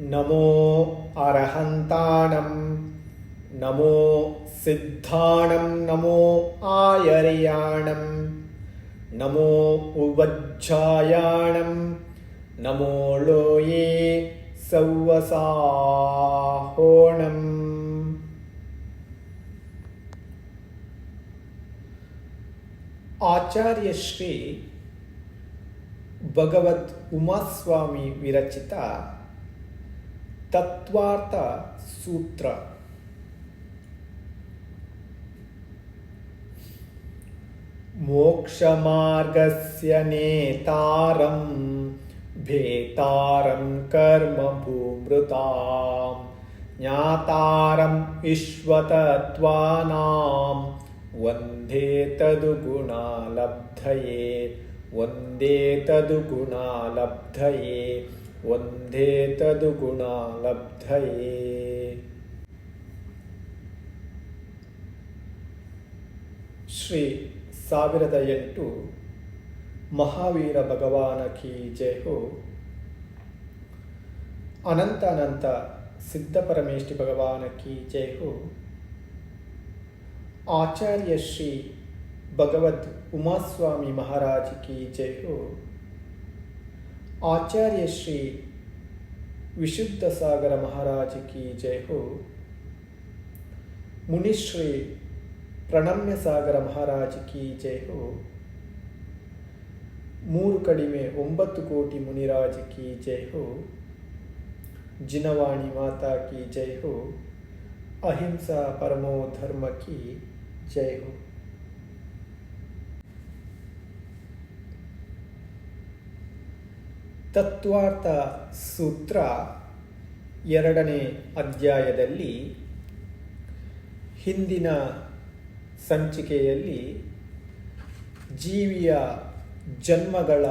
नमो अर्हन्ताणं नमो सिद्धाणं नमो आयर्याणं नमो उवज्जायाणं नमो लोये सौवसाहोणम् आचार्यश्री भगवत् उमास्वामी विरचिता तत्वार्थ सूत्र। मोक्ष मार्गस्य नेतारं भेतारं कर्म भूमृतां ज्ञातारं विश्वतत्त्वानां वंदे तदुगुणालब्धये वंदे तदुगुणालब्धये। ಒಂದೇ ತದುಗುಣ ಶ್ರೀ ಸಾವಿರದ ಎಂಟು ಮಹಾವೀರ ಭಗವಾನ ಕಿ ಜಯಹೋ ಅನಂತ ಅನಂತ ಸಿದ್ಧಪರಮೇಷ್ಠಿ ಭಗವಾನ ಕಿ ಜಯಹೋ ಆಚಾರ್ಯ ಶ್ರೀ ಭಗವದ್ ಉಮಾಸ್ವಾಮಿ ಮಹಾರಾಜ ಕಿ ಜಯಹೋ ಹೋ ಆಚಾರ್ಯ ಶ್ರೀ ವಿಶುದ್ಧ ಸಾಗರ ಮಹಾರಾಜ್ ಕಿ ಜಯ ಹೋ ಮುನಿಶ್ರೀ ಪ್ರಣಮ್ಯ ಸಾಗರ ಮಹಾರಾಜ್ ಕಿ ಜಯ ಹೋ ಮೂರು ಕಡಿಮೆ ಒಂಬತ್ತು ಕೋಟಿ ಮುನಿರಾಜ್ ಕಿ ಜಯ ಹೋ ಜಿನವಾಣಿ ಮಾತಾ ಕಿ ಜಯ ಹೋ ಅಹಿಂಸಾ ಪರಮೋ ಧರ್ಮ ಕಿ ಜಯ ಹೋ ತತ್ವಾರ್ಥ ಸೂತ್ರ ಎರಡನೇ ಅಧ್ಯಾಯದಲ್ಲಿ ಹಿಂದಿನ ಸಂಚಿಕೆಯಲ್ಲಿ ಜೀವಿಯ ಜನ್ಮಗಳ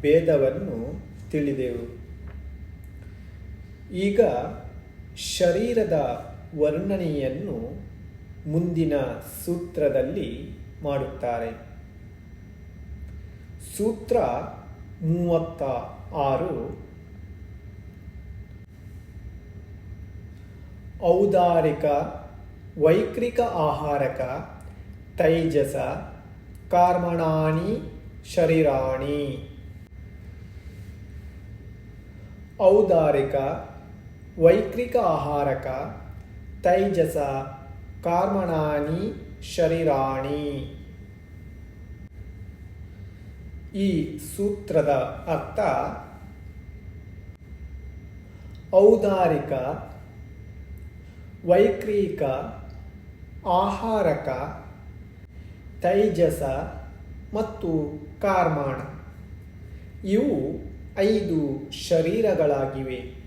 ಭೇದವನ್ನು ತಿಳಿದೆವು. ಈಗ ಶರೀರದ ವರ್ಣನೆಯನ್ನು ಮುಂದಿನ ಸೂತ್ರದಲ್ಲಿ ಮಾಡುತ್ತಾರೆ. ಸೂತ್ರ ಮೂವತ್ತ ಆರು ಔದಾರಿಕ ವೈಕ್ರಿಕ ಆಹಾರಕ ತೈಜಸ ಕಾರ್ಮಣಾನಿ ಶರೀರಾಣಿ. ಔದಾರಿಕ ವೈಕ್ರಿಕ ಆಹಾರಕ ತೈಜಸ ಕಾರ್ಮಣಾನಿ ಶರೀರಾಣಿ. ಈ ಸೂತ್ರದ ಅರ್ಥ ಔದಾರಿಕ, ವೈಕ್ರಿಕ, ಆಹಾರಕ, ತೈಜಸ ಮತ್ತು ಕಾರ್ಮಾಣ. ಇವು ಐದು ಶರೀರಗಳಾಗಿವೆ.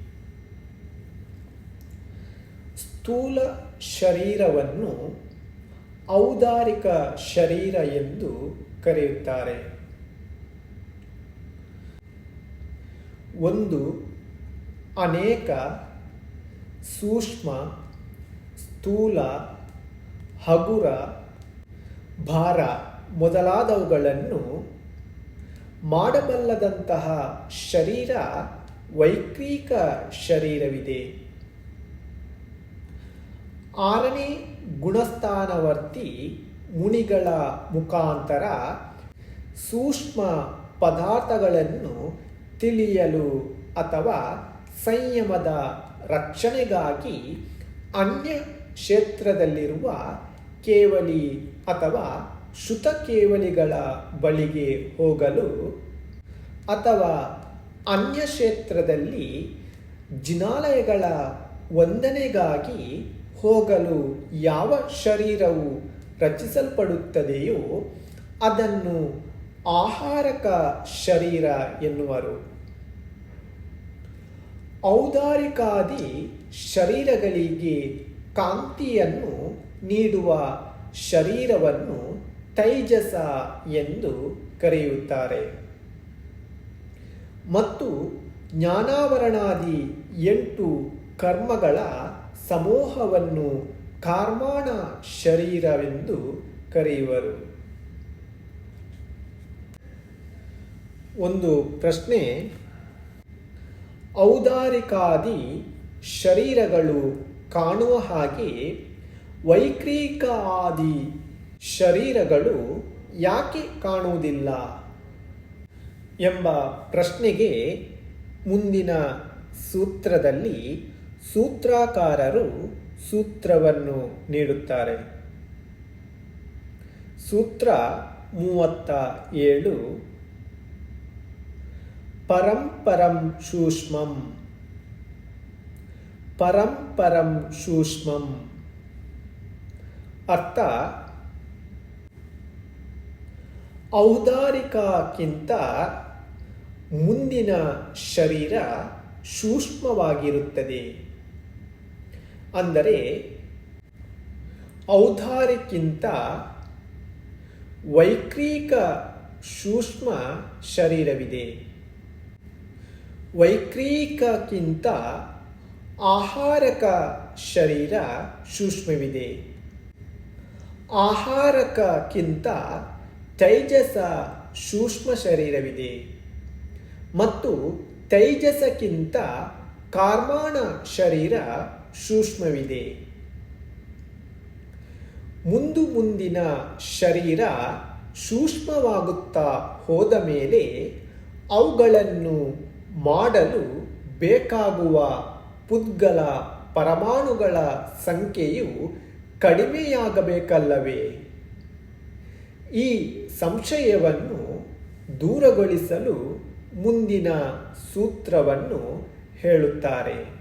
ಸ್ಥೂಲ ಶರೀರವನ್ನು ಔದಾರಿಕ ಶರೀರ ಎಂದು ಕರೆಯುತ್ತಾರೆ. ಒಂದು ಅನೇಕ ಸೂಕ್ಷ್ಮ, ಸ್ಥೂಲ, ಹಗುರ, ಭಾರ ಮೊದಲಾದವುಗಳನ್ನು ಮಾಡಬಲ್ಲದಂತಹ ಶರೀರ ವೈಕ್ರೀಕ ಶರೀರವಿದೆ. ಆರನೇ ಗುಣಸ್ಥಾನವರ್ತಿ ಮುನಿಗಳ ಮುಖಾಂತರ ಸೂಕ್ಷ್ಮ ಪದಾರ್ಥಗಳನ್ನು ತಿಳಿಯಲು ಅಥವಾ ಸಂಯಮದ ರಕ್ಷಣೆಗಾಗಿ ಅನ್ಯ ಕ್ಷೇತ್ರದಲ್ಲಿರುವ ಕೇವಲಿ ಅಥವಾ ಶ್ರುತ ಕೇವಲಿಗಳ ಬಳಿಗೆ ಹೋಗಲು ಅಥವಾ ಅನ್ಯ ಕ್ಷೇತ್ರದಲ್ಲಿ ಜಿನಾಲಯಗಳ ವಂದನೆಗಾಗಿ ಹೋಗಲು ಯಾವ ಶರೀರವು ರಚಿಸಲ್ಪಡುತ್ತದೆಯೋ ಅದನ್ನು ಆಹಾರಕ ಶರೀರ ಎನ್ನುವರು. ಔದಾರಿಕಾದಿ ಶರೀರಗಳಿಗೆ ಕಾಂತಿಯನ್ನು ನೀಡುವ ಶರೀರವನ್ನು ತೈಜಸ ಎಂದು ಕರೆಯುತ್ತಾರೆ. ಮತ್ತು ಜ್ಞಾನಾವರಣಾದಿ ಎಂಟು ಕರ್ಮಗಳ ಸಮೂಹವನ್ನು ಕಾರ್ಮಾಣ ಶರೀರವೆಂದು ಕರೆಯುವರು. ಒಂದು ಪ್ರಶ್ನೆ. ಔದಾರಿಕಾದಿ ಶರೀರಗಳು ಕಾಣುವ ಹಾಗೆ ವೈಕ್ರೀಕ ಆದಿ ಶರೀರಗಳು ಯಾಕೆ ಕಾಣುವುದಿಲ್ಲ? ಎಂಬ ಪ್ರಶ್ನೆಗೆ ಮುಂದಿನ ಸೂತ್ರದಲ್ಲಿ ಸೂತ್ರಕಾರರು ಸೂತ್ರವನ್ನು ನೀಡುತ್ತಾರೆ. ಸೂತ್ರ ಮೂವತ್ತ ಏಳು. ಪರಂಪರಂ ಸೂಕ್ಷ್ಮಂ. ಪರಂಪರಂ ಸೂಕ್ಷ್ಮಂ. ಅರ್ಥ ಔದಾರಿಕಕ್ಕಿಂತ ಮುಂದಿನ ಶರೀರ ಸೂಕ್ಷ್ಮವಾಗಿರುತ್ತದೆ. ಅಂದರೆ ಔದಾರಿಕ್ಕಿಂತ ವೈಕ್ರೀಕ ಸೂಕ್ಷ್ಮ ಶರೀರವಿದೆ. ವೈಕ್ರೀಕಕ್ಕಿಂತ ಆಹಾರಕ ಶರೀರ ಸೂಕ್ಷ್ಮವಿದೆ. ಆಹಾರಕಕ್ಕಿಂತ ತೈಜಸ ಸೂಕ್ಷ್ಮ ಶರೀರವಿದೆ. ಮತ್ತು ತೈಜಸಕ್ಕಿಂತ ಕಾರ್ಮಾಣ ಶರೀರ ಸೂಕ್ಷ್ಮವಿದೆ. ಮುಂದು ಮುಂದಿನ ಶರೀರ ಸೂಕ್ಷ್ಮವಾಗುತ್ತಾ ಹೋದ ಮೇಲೆ ಅವುಗಳನ್ನು ಮಾಡಲು ಬೇಕಾಗುವ ಪುದ್ಗಲ ಪರಮಾಣುಗಳ ಸಂಖ್ಯೆಯು ಕಡಿಮೆಯಾಗಬೇಕಲ್ಲವೇ? ಈ ಸಂಶಯವನ್ನು ದೂರಗೊಳಿಸಲು ಮುಂದಿನ ಸೂತ್ರವನ್ನು ಹೇಳುತ್ತಾರೆ.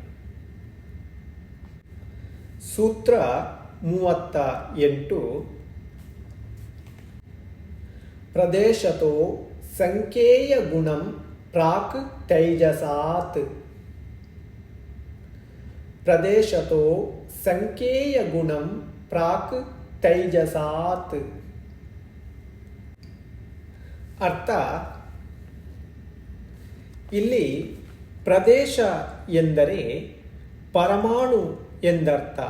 ಸೂತ್ರ ಮೂವತ್ತ ಎಂಟು. ಪ್ರದೇಶತೋ ಸಂಖ್ಯೇಯ ಗುಣಂ ಪ್ರಾಕ್ ತೈಜಸಾತ್. ಪ್ರದೇಶತೋ ಸಂಖ್ಯೇಯ ಗುಣಂ ಪ್ರಾಕ್ ತೈಜಸಾತ್. ಅರ್ಥ? ಇಲ್ಲಿ ಪ್ರದೇಶ ಎಂದರೆ ಪರಮಾಣು ಎಂದರ್ಥ.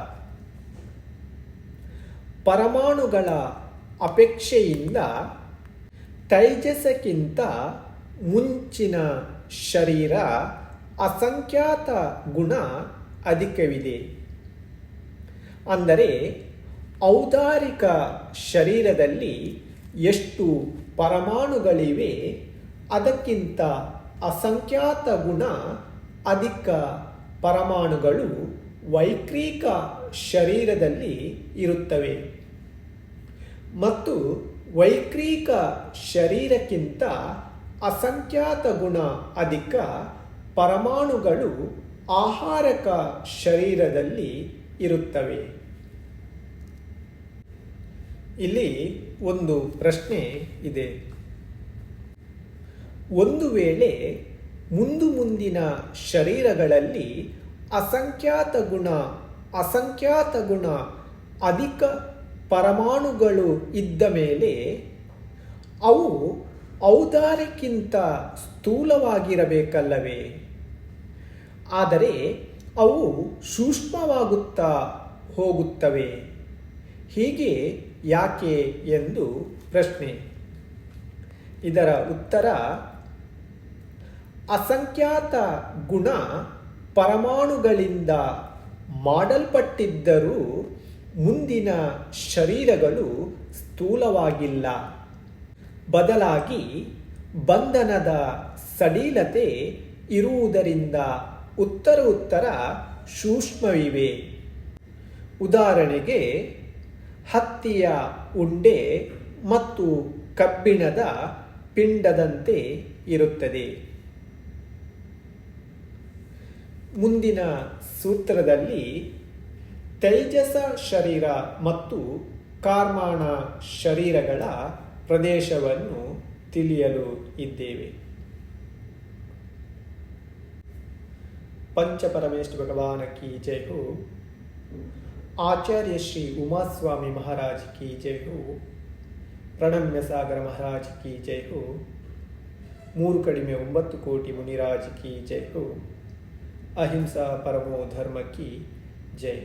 ಪರಮಾಣುಗಳ ಅಪೇಕ್ಷೆಯಿಂದ ತೈಜಸಕ್ಕಿಂತ ಮುಂಚಿನ ಶರೀರ ಅಸಂಖ್ಯಾತ ಗುಣ ಅಧಿಕವಿದೆ. ಅಂದರೆ ಔದಾರಿಕ ಶರೀರದಲ್ಲಿ ಎಷ್ಟು ಪರಮಾಣುಗಳಿವೆ, ಅದಕ್ಕಿಂತ ಅಸಂಖ್ಯಾತ ಗುಣ ಅಧಿಕ ಪರಮಾಣುಗಳು ವೈಕ್ರೀಕ ಶರೀರದಲ್ಲಿ ಇರುತ್ತವೆ. ಮತ್ತು ವೈಕ್ರೀಕ ಶರೀರಕ್ಕಿಂತ ಅಸಂಖ್ಯಾತ ಗುಣ ಅಧಿಕ ಪರಮಾಣುಗಳು ಆಹಾರಕ ಶರೀರದಲ್ಲಿ ಇರುತ್ತವೆ. ಇಲ್ಲಿ ಒಂದು ಪ್ರಶ್ನೆ ಇದೆ. ಒಂದು ವೇಳೆ ಮುಂದು ಮುಂದಿನ ಶರೀರಗಳಲ್ಲಿ ಅಸಂಖ್ಯಾತ ಗುಣ ಅಸಂಖ್ಯಾತ ಗುಣ ಅಧಿಕ ಪರಮಾಣುಗಳು ಇದ್ದ ಮೇಲೆ ಅವು ಔದಾರ್ಯಕ್ಕಿಂತ ಸ್ಥೂಲವಾಗಿರಬೇಕಲ್ಲವೇ? ಆದರೆ ಅವು ಸೂಕ್ಷ್ಮವಾಗುತ್ತಾ ಹೋಗುತ್ತವೆ. ಹೀಗೆ ಯಾಕೆ ಎಂದು ಪ್ರಶ್ನೆ. ಇದರ ಉತ್ತರ, ಅಸಂಖ್ಯಾತ ಗುಣ ಪರಮಾಣುಗಳಿಂದ ಮಾಡಲ್ಪಟ್ಟಿದ್ದರೂ ಮುಂದಿನ ಶರೀರಗಳು ಸ್ಥೂಲವಾಗಿಲ್ಲ. ಬದಲಾಗಿ ಬಂಧನದ ಸಡಿಲತೆ ಇರುವುದರಿಂದ ಉತ್ತರ ಉತ್ತರ ಸೂಕ್ಷ್ಮವಿವೆ. ಉದಾಹರಣೆಗೆ, ಹತ್ತಿಯ ಉಂಡೆ ಮತ್ತು ಕಬ್ಬಿಣದ ಪಿಂಡದಂತೆ ಇರುತ್ತದೆ. ಮುಂದಿನ ಸೂತ್ರದಲ್ಲಿ ತೈಜಸ ಶರೀರ ಮತ್ತು ಕಾರ್ಮಾಣ ಶರೀರಗಳ ಪ್ರದೇಶವನ್ನು ತಿಳಿಯಲು ಇದ್ದೇವೆ. ಪಂಚಪರಮೇಶ್ ಭಗವಾನ ಕಿ ಜಯ ಆಚಾರ್ಯ ಶ್ರೀ ಉಮಾಸ್ವಾಮಿ ಮಹಾರಾಜ್ ಕಿ ಜಯ ಹೋ. ಪ್ರಣಮ್ಯ ಸಾಗರ ಮಹಾರಾಜ್ ಕೀ ಜಯ ಮೂರು ಕಡಿಮೆ ಒಂಬತ್ತು ಕೋಟಿ ಮುನಿರಾಜ್ ಕೀ ಜಯ ಅಹಿಂಸಾ ಪರಮೋ ಧರ್ಮ ಕೀ ಜಯ